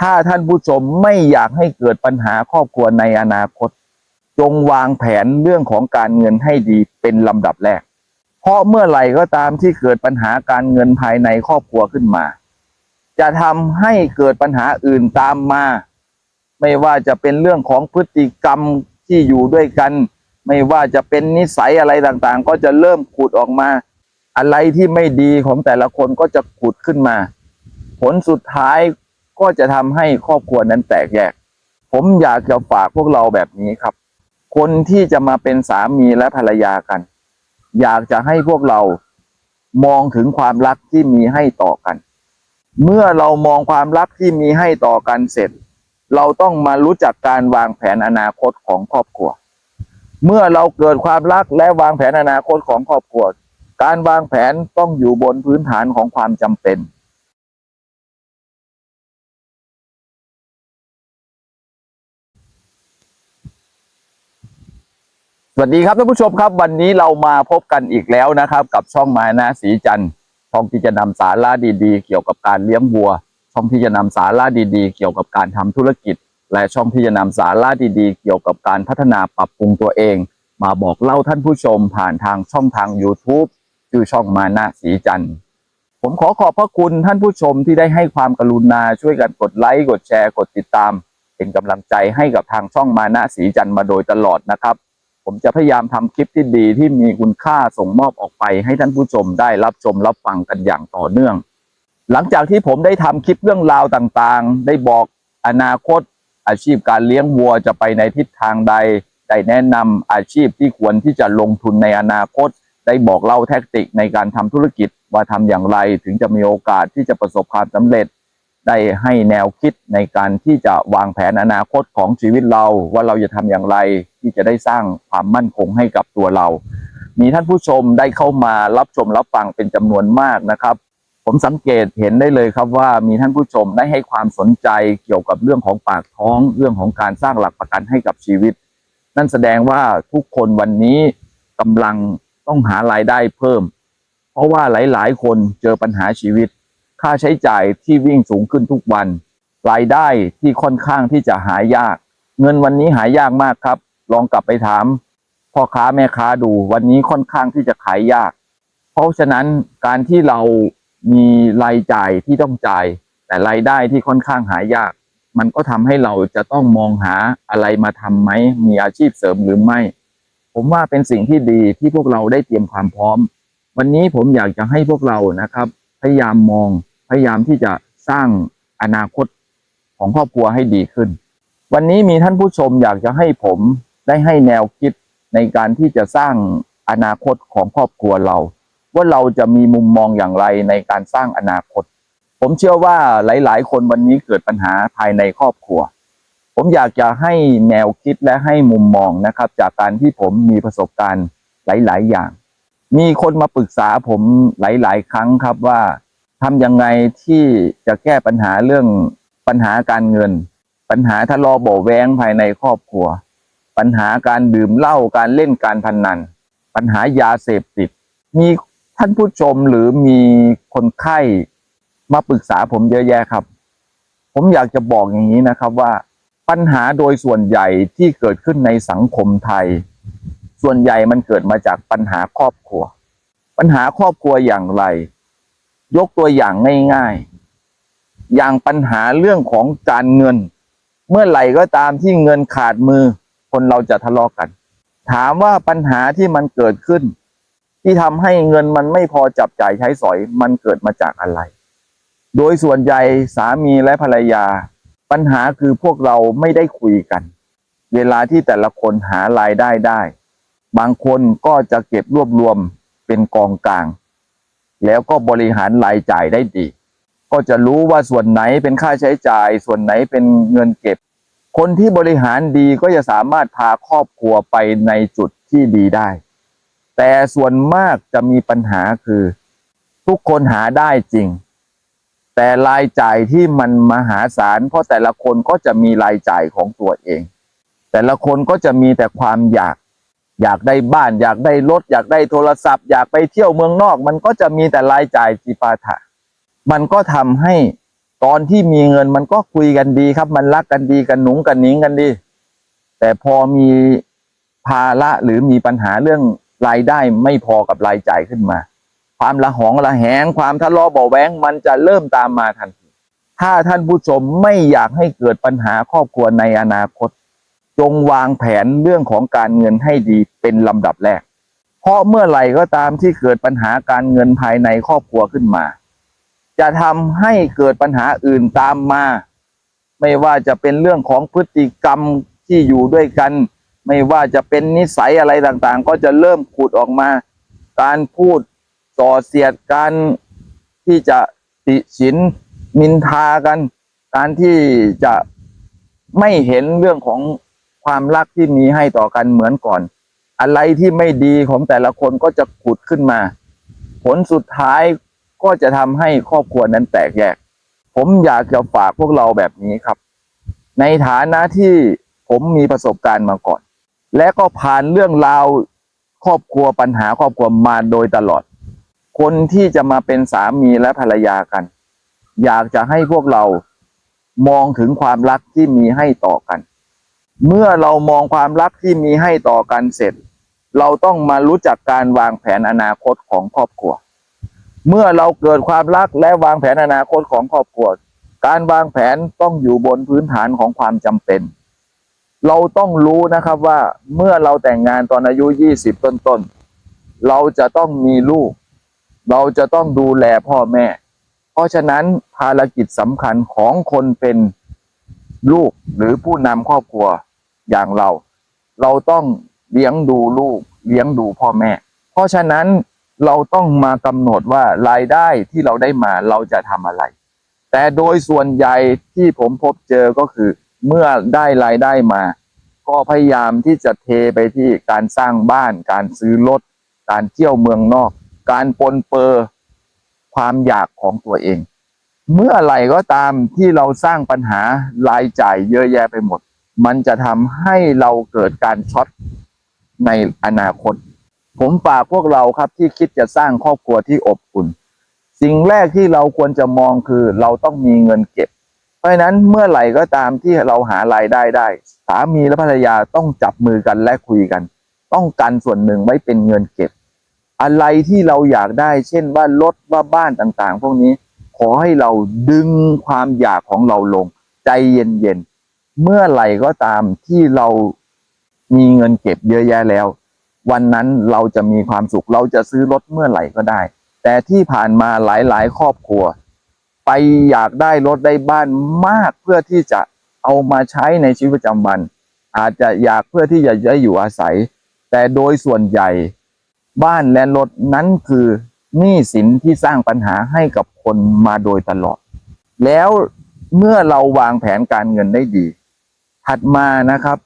ถ้าท่านผู้ชมไม่อยากให้เกิดปัญหาครอบครัวในอนาคต จงวางแผนเรื่องของการเงินให้ดีเป็นลำดับแรก เพราะเมื่อไหร่ก็ตามที่เกิดปัญหาการเงินภายในครอบครัวขึ้นมา จะทำให้เกิดปัญหาอื่นตามมา ไม่ว่าจะเป็นเรื่องของพฤติกรรมที่อยู่ด้วยกัน ไม่ว่าจะเป็นนิสัยอะไรต่างๆ ก็จะเริ่มขุดออกมา อะไรที่ไม่ดีของแต่ละคนก็จะขุดขึ้นมา ผลสุดท้าย ก็จะทำให้ครอบครัวนั้นแตกแยก ผมอยากจะฝากพวกเราแบบนี้ครับ คนที่จะมาเป็นสามีและภรรยากัน อยากจะให้พวกเรามองถึงความรักที่มีให้ต่อกัน เมื่อเรามองความรักที่มีให้ต่อกันเสร็จ เราต้องมารู้จักการวางแผนอนาคตของครอบครัว เมื่อเราเกิดความรักและวางแผนอนาคตของครอบครัว การวางแผนต้องอยู่บนพื้นฐานของความจำเป็น วัสดีครับท่านผู้ชมครับวันนี้เรามาพบกันอีกแล้วนะครับ กับช่องม้นะสีจันทร์ช่องที่จะนำสาระดีๆ เกี่ยวกับการเลี้ยงวัว ช่องที่จะนำสาระดีๆ เกี่ยวกับการทำธุรกิจ และช่องที่จะนำสาระดีๆ เกี่ยวกับการพัฒนาปรับปรุงตัวเอง มาบอกเล่าท่านผู้ชมผ่านทางช่องทาง YouTube ชื่อช่องมานะสีจันทร์ผมขอขอบพระคุณท่านผู้ชมที่ได้ให้ความกรุณาช่วยกันกดไลค์กดแชร์กดติดตาม เป็นกำลังใจให้กับทางช่องมานะสีจันทร์มาโดยตลอดนะครับ ผมจะพยายามทำคลิปที่ดีที่มีคุณค่าส่งมอบออกไป ให้ท่านผู้ชมได้รับชมรับฟังกันอย่างต่อเนื่อง หลังจากที่ผมได้ทำคลิปเรื่องราวต่างๆ ได้บอกอนาคตอาชีพการเลี้ยงวัวจะไปในทิศทางใด ได้แนะนำอาชีพที่ควรที่จะลงทุนในอนาคต ได้บอกเล่าแทคติกในการทำธุรกิจว่าทำอย่างไรถึงจะมีโอกาสที่จะประสบความสำเร็จ ได้ให้แนวคิดในการที่จะวางแผนอนาคตของชีวิตเราว่าเราจะทำอย่างไรที่จะได้สร้างความมั่นคงให้กับตัวเรา มีท่านผู้ชมได้เข้ามารับชมรับฟังเป็นจำนวนมากนะครับ ผมสังเกตเห็นได้เลยครับว่ามีท่านผู้ชมได้ให้ความสนใจเกี่ยวกับเรื่องของปากท้องเรื่องของการสร้างหลักประกันให้กับชีวิต นั่นแสดงว่าทุกคนวันนี้กำลังต้องหารายได้เพิ่ม เพราะว่าหลาย ๆ คนเจอปัญหาชีวิต ค่าใช้จ่ายที่วิ่งสูงขึ้นทุกวัน รายได้ที่ค่อนข้างที่จะหายาก เงินวันนี้หายากมากครับ ลองกลับไปถามพ่อค้าแม่ค้าดูวันนี้ค่อนข้างที่จะขายยาก เพราะฉะนั้นการที่เรามีรายจ่ายที่ต้องจ่าย แต่รายได้ที่ค่อนข้างหายาก มันก็ทำให้เราจะต้องมองหาอะไรมาทำไหมมีอาชีพเสริมหรือไม่ ผมว่าเป็นสิ่งที่ดีที่พวกเราได้เตรียมความพร้อม วันนี้ผมอยากจะให้พวกเรานะครับ พยายามมอง พยายามที่จะสร้างอนาคตของครอบครัวให้ดีขึ้น วันนี้มีท่านผู้ชมอยากจะให้ผมได้ให้แนวคิดในการที่จะสร้างอนาคตของครอบครัวเรา ว่าเราจะมีมุมมองอย่างไรในการสร้างอนาคต ผมเชื่อว่าหลาย ๆ คนวันนี้เกิดปัญหาภายในครอบครัว ผมอยากจะให้แนวคิดและให้มุมมองนะครับ จากการที่ผมมีประสบการณ์หลาย ๆ อย่าง มีคนมาปรึกษาผมหลาย ๆ ครั้งครับว่า ทำยังไงที่จะแก้ปัญหาเรื่องปัญหาการเงิน ปัญหาทะเลาะเบาแว้งภายในครอบครัว ปัญหาการดื่มเหล้าการเล่นการพนนัน ปัญหายาเสพติด มีท่านผู้ชมหรือมีคนไข้มาปรึกษาผมเยอะแยะครับ ผมอยากจะบอกอย่างนี้นะครับว่า ปัญหาโดยส่วนใหญ่ที่เกิดขึ้นในสังคมไทย ส่วนใหญ่มันเกิดมาจากปัญหาครอบครัว ปัญหาครอบครัวอย่างไร ยกตัวอย่างง่ายๆ อย่างปัญหาเรื่องของการเงิน เมื่อไหร่ก็ตามที่เงินขาดมือ คนเราจะทะเลาะกัน ถามว่าปัญหาที่มันเกิดขึ้น ที่ทำให้เงินมันไม่พอจับจ่ายใช้สอยมันเกิดมาจากอะไร โดยส่วนใหญ่สามีและภรรยา ปัญหาคือพวกเราไม่ได้คุยกัน เวลาที่แต่ละคนหารายได้ได้ บางคนก็จะเก็บรวบรวมเป็นกองกลาง แล้วก็บริหารรายจ่ายได้ดี ก็จะรู้ว่าส่วนไหนเป็นค่าใช้จ่าย ส่วนไหนเป็นเงินเก็บ คนที่บริหารดีก็จะสามารถพาครอบครัวไปในจุดที่ดีได้ แต่ส่วนมากจะมีปัญหาคือ ทุกคนหาได้จริง แต่รายจ่ายที่มันมหาศาลเพราะแต่ละคนก็จะมีรายจ่ายของตัวเอง แต่ละคนก็จะมีแต่ความอยาก อยากได้บ้าน อยากได้รถ อยากได้โทรศัพท์ อยากไปเที่ยวเมืองนอก มันก็จะมีแต่รายจ่ายจิปาถะ มันก็ทำให้ตอนที่มีเงินมันก็คุยกันดีครับ มันรักกันดีกันหนุงกันหนิงกันดี แต่พอมีภาระหรือมีปัญหาเรื่องรายได้ไม่พอกับรายจ่ายขึ้นมา ความละหองละแหง ความทะเลาะเบาแวงมันจะเริ่มตามมาทันทีถ้าท่านผู้ชมไม่อยากให้เกิดปัญหาครอบครัวในอนาคต จงวางแผนเรื่องของการเงินให้ดีเป็นลำดับแรก เพราะเมื่อไหร่ก็ตามที่เกิดปัญหาการเงินภายในครอบครัวขึ้นมา จะทำให้เกิดปัญหาอื่นตามมา ไม่ว่าจะเป็นเรื่องของพฤติกรรมที่อยู่ด้วยกัน ไม่ว่าจะเป็นนิสัยอะไรต่างๆ ก็จะเริ่มขุดออกมา การพูดส่อเสียดการที่จะติฉินมินทากัน การที่จะไม่เห็นเรื่องของ ความรักที่มีให้ต่อกันเหมือนก่อน อะไรที่ไม่ดีของแต่ละคนก็จะขุดขึ้นมา ผลสุดท้ายก็จะทำให้ครอบครัวนั้นแตกแยก ผมอยากจะฝากพวกเราแบบนี้ครับ ในฐานะที่ผมมีประสบการณ์มาก่อน และก็ผ่านเรื่องราวครอบครัวปัญหาครอบครัวมาโดยตลอด คนที่จะมาเป็นสามีและภรรยากัน อยากจะให้พวกเรามองถึงความรักที่มีให้ต่อกัน เมื่อเรามองความรักที่มีให้ต่อกันเสร็จ เราต้องมารู้จักการวางแผนอนาคตของครอบครัว เมื่อเราเกิดความรักและวางแผนอนาคตของครอบครัว การวางแผนต้องอยู่บนพื้นฐานของความจำเป็น เราต้องรู้นะครับว่าเมื่อเราแต่งงานตอนอายุ 20 ต้นๆเราจะต้องมีลูก เราจะต้องดูแลพ่อแม่ เพราะฉะนั้นภารกิจสำคัญของคนเป็นลูกหรือผู้นำครอบครัว อย่างเรา เราต้องเลี้ยงดูลูกเลี้ยงดูพ่อแม่ เพราะฉะนั้นเราต้องมากำหนดว่ารายได้ที่เราได้มาเราจะทำอะไร แต่โดยส่วนใหญ่ที่ผมพบเจอก็คือ เมื่อได้รายได้มา ก็พยายามที่จะเทไปที่การสร้างบ้าน การซื้อรถ การเที่ยวเมืองนอก การปนเปื้อความอยากของตัวเอง เมื่อไหร่ก็ตามที่เราสร้างปัญหารายจ่ายเยอะแยะไปหมด มันจะทำให้เราเกิดการช็อตในอนาคต ผมฝากพวกเราครับที่คิดจะสร้างครอบครัวที่อบอุ่น สิ่งแรกที่เราควรจะมองคือเราต้องมีเงินเก็บ เพราะนั้นเมื่อไหร่ก็ตามที่เราหารายได้ได้ สามีและภรรยาต้องจับมือกันและคุยกัน ต้องกันส่วนหนึ่งไว้เป็นเงินเก็บ อะไรที่เราอยากได้ เช่นว่ารถว่าบ้านต่างๆ พวกนี้ขอให้เราดึงความอยากของเราลง ใจเย็นๆ เมื่อไหร่ก็ตามที่เรามีเงินเก็บเยอะแยะแล้ว วันนั้นเราจะมีความสุข เราจะซื้อรถเมื่อไหร่ก็ได้ แต่ที่ผ่านมาหลายๆ ครอบครัว ไปอยากได้รถได้บ้านมากเพื่อที่จะเอามาใช้ในชีวิตประจำวัน อาจจะอยากเพื่อที่จะได้อยู่อาศัย แต่โดยส่วนใหญ่ บ้านและรถนั้นคือหนี้สินที่สร้างปัญหาให้กับคนมาโดยตลอด แล้วเมื่อเราวางแผนการเงินได้ดี ถัดมานะครับ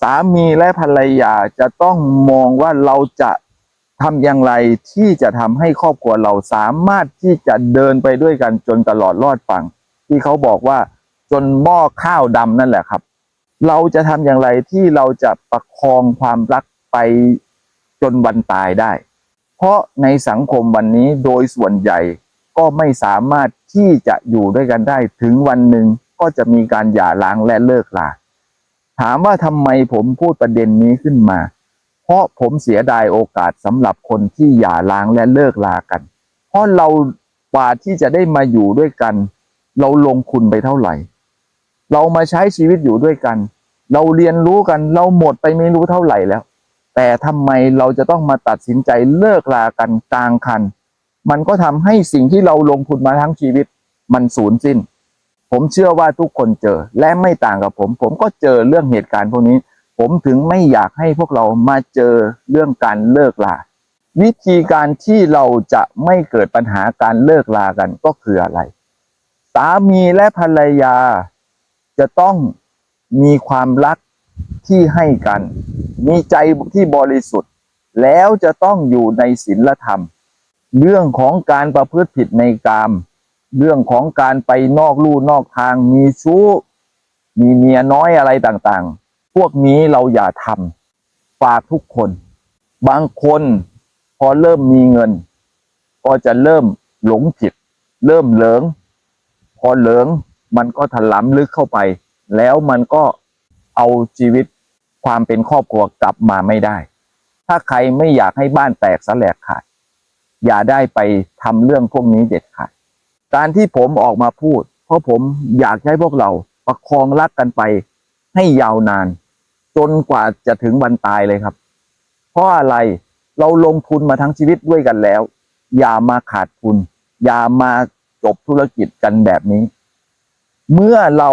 สามีและภรรยาจะต้องมองว่าเราจะทำอย่างไรที่จะทำให้ครอบครัวเราสามารถที่จะเดินไปด้วยกันจนตลอดรอดฝั่ง ที่เขาบอกว่าจนหม้อข้าวดำนั่นแหละครับ เราจะทำอย่างไรที่เราจะประคองความรักไปจนวันตายได้ เพราะในสังคมวันนี้โดยส่วนใหญ่ก็ไม่สามารถที่จะอยู่ด้วยกันได้ถึงวันหนึ่ง ก็จะมีการหย่าร้างและเลิกลาถามว่าทำไมผมพูดประเด็นนี้ขึ้นมา เพราะผมเสียดายโอกาสสำหรับคนที่หย่าร้างและเลิกลากัน เพราะเรากว่าที่จะได้มาอยู่ด้วยกัน เราลงทุนไปเท่าไหร่ เรามาใช้ชีวิตอยู่ด้วยกัน เราเรียนรู้กันเราหมดไปไม่รู้เท่าไหร่แล้ว แต่ทำไมเราจะต้องมาตัดสินใจเลิกลากันกลางคัน มันก็ทำให้สิ่งที่เราลงทุนมาทั้งชีวิต มันสูญสิ้น ผมเชื่อว่าทุกคนเจอและไม่ต่างกับผม ผมก็เจอเรื่องเหตุการณ์พวกนี้ ผมถึงไม่อยากให้พวกเรามาเจอเรื่องการเลิกลาวิธีการที่เราจะไม่เกิดปัญหาการเลิกลากันก็คืออะไร สามีและภรรยา จะต้องมีความรักที่ให้กัน มีใจที่บริสุทธิ์ แล้วจะต้องอยู่ในศีลธรรม เรื่องของการประพฤติผิดในกาม เรื่องของการไปนอกลู่นอกทางมีชู้ มีเมียน้อยอะไรต่างๆ พวกนี้เราอย่าทำฝากทุกคน บางคนพอเริ่มมีเงิน ก็จะเริ่มหลงผิด เริ่มเหลิง พอเหลืองมันก็ถลำลึกเข้าไป แล้วมันก็เอาชีวิตความเป็นครอบครัวกลับมาไม่ได้ ถ้าใครไม่อยากให้บ้านแตกสลกขาด อย่าได้ไปทำเรื่องพวกนี้เด็ดขาด การที่ผมออกมาพูด เพราะผมอยากให้พวกเราประคองรักกันไปให้ยาวนาน จนกว่าจะถึงวันตายเลยครับ เพราะอะไรเราลงทุนมาทั้งชีวิตด้วยกันแล้ว อย่ามาขาดทุน อย่ามาจบธุรกิจกันแบบนี้ เมื่อเรา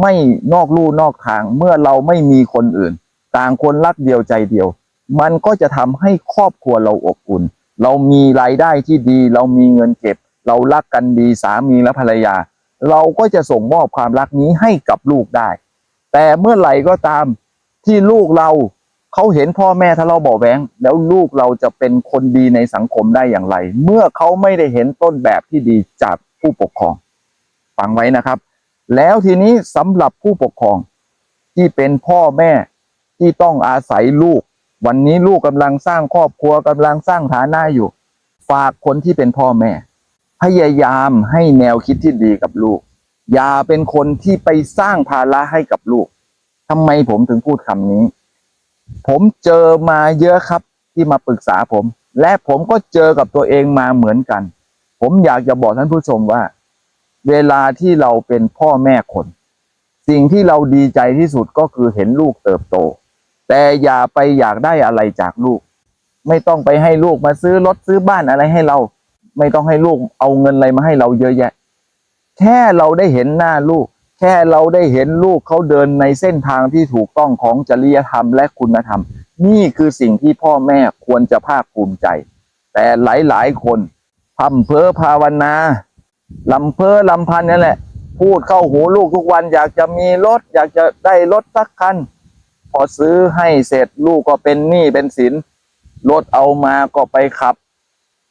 ไม่นอกลู่นอกทาง เมื่อเราไม่มีคนอื่น ต่างคนรักเดียวใจเดียว มันก็จะทำให้ครอบครัวเราอบอุ่น เรามีรายได้ที่ดี เรามีเงินเก็บ เรารักกันดีสามีและภรรยา เราก็จะส่งมอบความรักนี้ให้กับลูกได้ แต่เมื่อไหร่ก็ตามที่ลูกเราเขาเห็นพ่อแม่ทะเลาะเบาะแวงแล้วลูกเราจะเป็นคนดีในสังคมได้อย่างไร เมื่อเขาไม่ได้เห็นต้นแบบที่ดีจากผู้ปกครองฟังไว้นะครับ แล้วทีนี้สำหรับผู้ปกครองที่เป็นพ่อแม่ที่ต้องอาศัยลูก วันนี้ลูกกำลังสร้างครอบครัวกำลังสร้างฐานะอยู่ ฝากคนที่เป็นพ่อแม่ พยายามให้แนวคิดที่ดีกับลูก อย่าเป็นคนที่ไปสร้างภาระให้กับลูกทำไมผมถึงพูดคำนี้ ผมเจอมาเยอะครับที่มาปรึกษาผม และผมก็เจอกับตัวเองมาเหมือนกัน ผมอยากจะบอกท่านผู้ชมว่า เวลาที่เราเป็นพ่อแม่คน สิ่งที่เราดีใจที่สุดก็คือเห็นลูกเติบโต แต่อย่าไปอยากได้อะไรจากลูก ไม่ต้องไปให้ลูกมาซื้อรถซื้อบ้านอะไรให้เรา ไม่ต้องให้ลูกเอาเงินอะไรมาให้เราเยอะแยะ แค่เราได้เห็นหน้าลูก แค่เราได้เห็นลูกเขาเดินในเส้นทางที่ถูกต้องของจริยธรรมและคุณธรรม นี่คือสิ่งที่พ่อแม่ควรจะภาคภูมิใจ แต่หลายๆคนพำเพ้อภาวนาลำเพ้อลำพันนั่นแหละ พูดเข้าหูลูกทุกวัน อยากจะมีรถ อยากจะได้รถสักคัน พอซื้อให้เสร็จลูกก็เป็นหนี้เป็นสินรถเอามาก็ไปขับ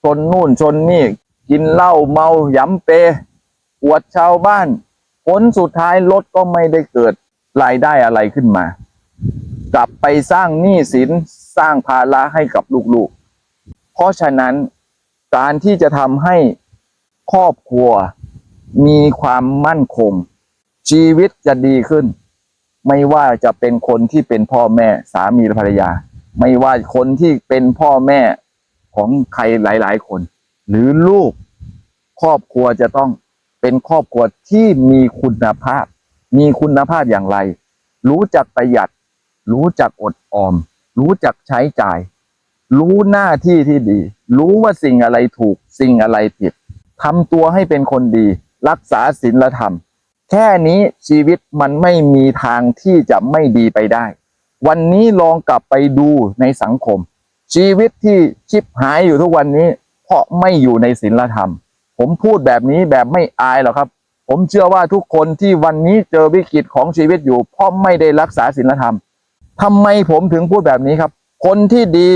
ชนนู่นชนนี่ กินเหล้าเมาหยำเปปวดชาวบ้าน ผลสุดท้ายรถก็ไม่ได้เกิดรายได้อะไรขึ้นมา กลับไปสร้างหนี้สินสร้างภาระให้กับลูกๆ เพราะฉะนั้นการที่จะทำให้ครอบครัวมีความมั่นคง ชีวิตจะดีขึ้น ไม่ว่าจะเป็นคนที่เป็นพ่อแม่สามีภรรยา ไม่ว่าคนที่เป็นพ่อแม่ ของใครหลาย ๆ คน หรือลูกครอบครัวจะต้องเป็นครอบครัวที่มีคุณภาพ มีคุณภาพอย่างไร รู้จักประหยัด รู้จักอดออม รู้จักใช้จ่าย รู้หน้าที่ที่ดี รู้ว่าสิ่งอะไรถูกสิ่งอะไรผิดทำตัวให้เป็นคนดี รักษาศีลธรรม แค่นี้ชีวิตมันไม่มีทางที่จะไม่ดีไปได้ วันนี้ลองกลับไปดูในสังคม ชีวิตที่ชิบหายอยู่ทุกวันนี้ เพราะไม่อยู่ในศีลธรรม ผมพูดแบบนี้แบบไม่อายหรอกครับ ผมเชื่อว่าทุกคนที่วันนี้เจอวิกฤตของชีวิตอยู่ เพราะไม่ได้รักษาศีลธรรมทำไมผมถึงพูดแบบนี้ครับ คนที่ดี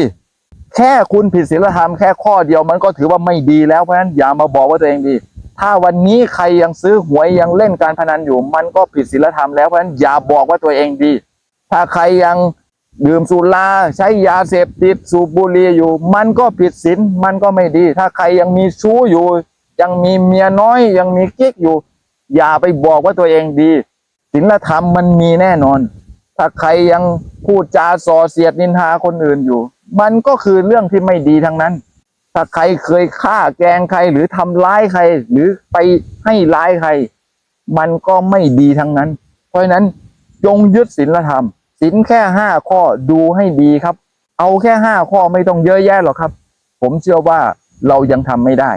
แค่คุณผิดศีลธรรมแค่ข้อเดียวมันก็ถือว่าไม่ดีแล้วเพราะฉะนั้นอย่ามาบอกว่าตัวเองดี ถ้าวันนี้ใครยังซื้อหวยยังเล่นการพนันอยู่ มันก็ผิดศีลธรรมแล้วเพราะฉะนั้นอย่าบอกว่าตัวเองดี ถ้าใครยัง ดื่มสุราใช้ยาเสพติดสูบบุหรี่อยู่ มันก็ผิดศีลมันก็ไม่ดี ถ้าใครยังมีชู้อยู่ ยังมีเมียน้อยยังมีกิ๊กอยู่ อย่าไปบอกว่าตัวเองดีศีลธรรมมันมีแน่นอน ถ้าใครยังพูดจาส่อเสียดนินทาคนอื่นอยู่ มันก็คือเรื่องที่ไม่ดีทั้งนั้น ถ้าใครเคยฆ่าแกงใครหรือทำร้ายใคร หรือไปให้ร้ายใคร มันก็ไม่ดีทั้งนั้น เพราะฉะนั้นจงยึดศีลธรรม ศีลแค่ห้าข้อดูให้ดีครับ เอาแค่ห้าข้อไม่ต้องเยอะแยะหรอกครับ ผมเชื่อว่าเรายังทำไม่ได้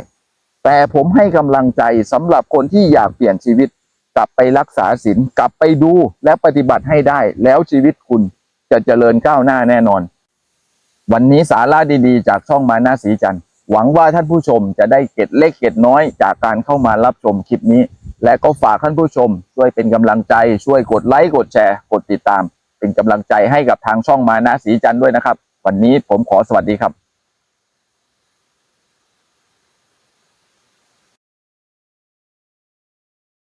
แต่ผมให้กำลังใจสำหรับคนที่อยากเปลี่ยนชีวิต กลับไปรักษาศีลกลับไปดูและปฏิบัติให้ได้ แล้วชีวิตคุณจะเจริญก้าวหน้าแน่นอน วันนี้สาระดีๆ จากช่องมานาสีจันหวังว่าท่านผู้ชมจะได้เก็ดเล็กเก็ดน้อยจากการเข้ามารับชมคลิปนี้ และก็ฝากท่านผู้ชม ช่วยเป็นกำลังใจช่วยกดไลค์กดแชร์ กดติดตาม เป็นกำลังใจให้กับทางช่องมานาสีจันด้วยนะครับ วันนี้ผมขอสวัสดีครับ